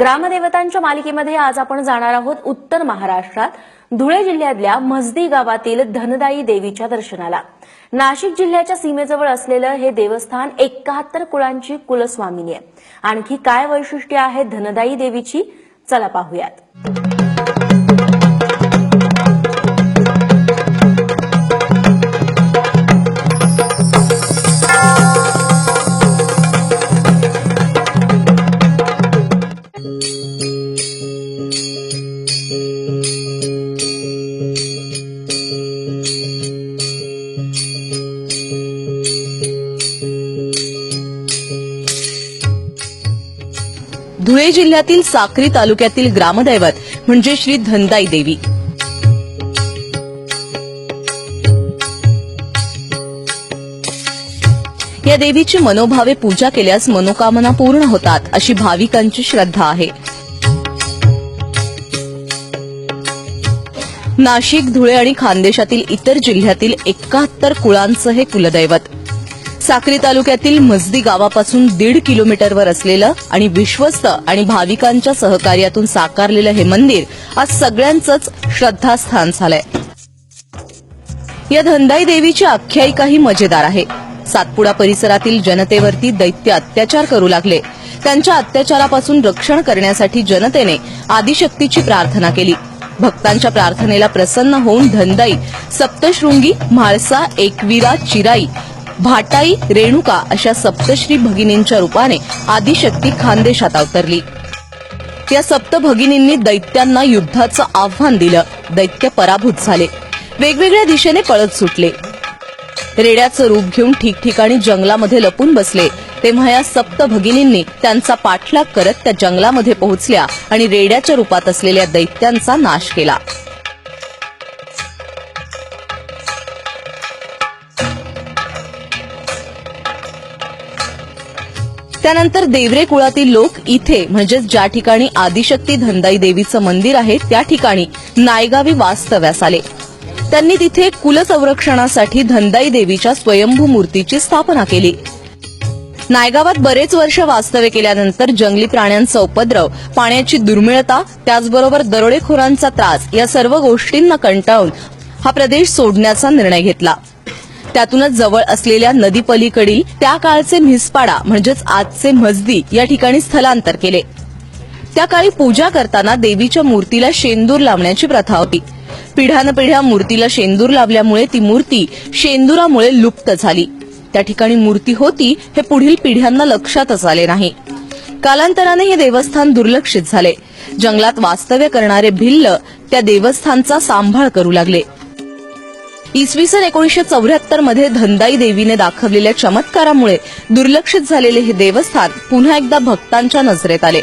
ग्रामदेवतांच्या मालिकेमध्ये आज आपण जाणार आहोत उत्तर महाराष्ट्रात. धुळे जिल्ह्यातल्या मजदी गावातील धनदाई देवीच्या दर्शनाला. नाशिक जिल्ह्याच्या सीमेजवळ असलेलं हे देवस्थान एकाहत्तर कुळांची कुलस्वामिनी आहे. आणखी काय वैशिष्ट्य आहे धनदाई देवीची? चला पाहूयात. धुळे जिल्ह्यातील साक्री तालुक्यातील ग्रामदैवत म्हणजे श्री धनदाई देवी. या देवीची मनोभावे पूजा केल्यास मनोकामना पूर्ण होतात अशी भाविकांची श्रद्धा आहे. नाशिक धुळे आणि खानदेशातील इतर जिल्ह्यातील एकाहत्तर कुळांचं हे कुलदैवत. साक्री तालुक्यातील मजदी गावापासून दीड किलोमीटरवर असलेलं आणि विश्वस्त आणि भाविकांच्या सहकार्यातून साकारलेलं हे मंदिर आज सगळ्यांचंच श्रद्धास्थान झालंय. या धंदाई देवीची आख्यायिकाही मजेदार आहे. सातपुडा परिसरातील जनतेवरती दैत्य अत्याचार करू लागले. त्यांच्या अत्याचारापासून रक्षण करण्यासाठी जनतेने आदिशक्तीची प्रार्थना केली. भक्तांच्या प्रार्थनेला प्रसन्न होऊन धंदाई सप्तशृंगी म्हाळसा एकविरा चिराई भाटाई रेणुका अशा सप्तश्री भगिनींच्या रूपाने आदिशक्ती खानदेशात अवतरली. या सप्त भगिनींनी दैत्यांना युद्धाचं आव्हान दिलं. दैत्य पराभूत झाले. वेगवेगळ्या दिशेने पळत सुटले. रेड्याचं रूप घेऊन ठिकठिकाणी जंगलामध्ये लपून बसले. तेव्हा या सप्त भगिनींनी त्यांचा पाठलाग करत त्या जंगलामध्ये पोहोचल्या आणि रेड्याच्या रूपात असलेल्या दैत्यांचा नाश केला. त्यानंतर देवरे कुळातील लोक इथे म्हणजेच ज्या ठिकाणी आदिशक्ती धनदाई देवीचं मंदिर आहे त्या ठिकाणी नायगावी वास्तव्यास आले. त्यांनी तिथे कुलसंरक्षणासाठी धनदाई देवीच्या स्वयंभू मूर्तीची स्थापना केली. नायगावात बरेच वर्ष वास्तव्य केल्यानंतर जंगली प्राण्यांचा उपद्रव पाण्याची दुर्मिळता त्याचबरोबर दरोडेखोरांचा त्रास या सर्व गोष्टींना कंटाळून हा प्रदेश सोडण्याचा निर्णय घेतला. त्यातूनच जवळ असलेल्या नदीपलीकडील त्या काळचे म्हिसपाडा म्हणजेच आजचे मजदी या ठिकाणी स्थलांतर केले. त्या काळी पूजा करताना देवीच्या मूर्तीला शेंदूर लावण्याची प्रथा होती. पिढ्यानपिढ्या मूर्तीला शेंदूर लावल्यामुळे ती मूर्ती शेंदुरामुळे लुप्त झाली. त्या ठिकाणी मूर्ती होती हे पुढील पिढ्यांना लक्षातच आले नाही. कालांतराने हे देवस्थान दुर्लक्षित झाले. जंगलात वास्तव्य करणारे भिल्ल त्या देवस्थानचा सांभाळ करू लागले. इसवी सन एकोणीशे चौऱ्याहत्तरमध्ये धनदाई देवीने दाखवलेल्या चमत्कारामुळे दुर्लक्षित झालेले हे देवस्थान पुन्हा एकदा भक्तांच्या नजरेत आले.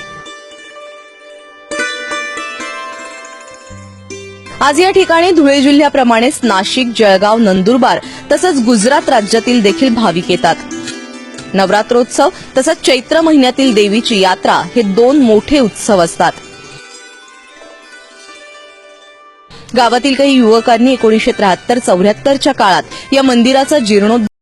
आज या ठिकाणी धुळे जिल्ह्याप्रमाणेच नाशिक जळगाव नंदुरबार तसंच गुजरात राज्यातील देखील भाविक येतात. नवरात्रोत्सव तसंच चैत्र महिन्यातील देवीची यात्रा हे दोन मोठे उत्सव असतात. गावातील काही युवकांनी एकोणीशे त्र्याहत्तर चौऱ्याहत्तरच्या काळात या मंदिराचा जीर्णोद्धार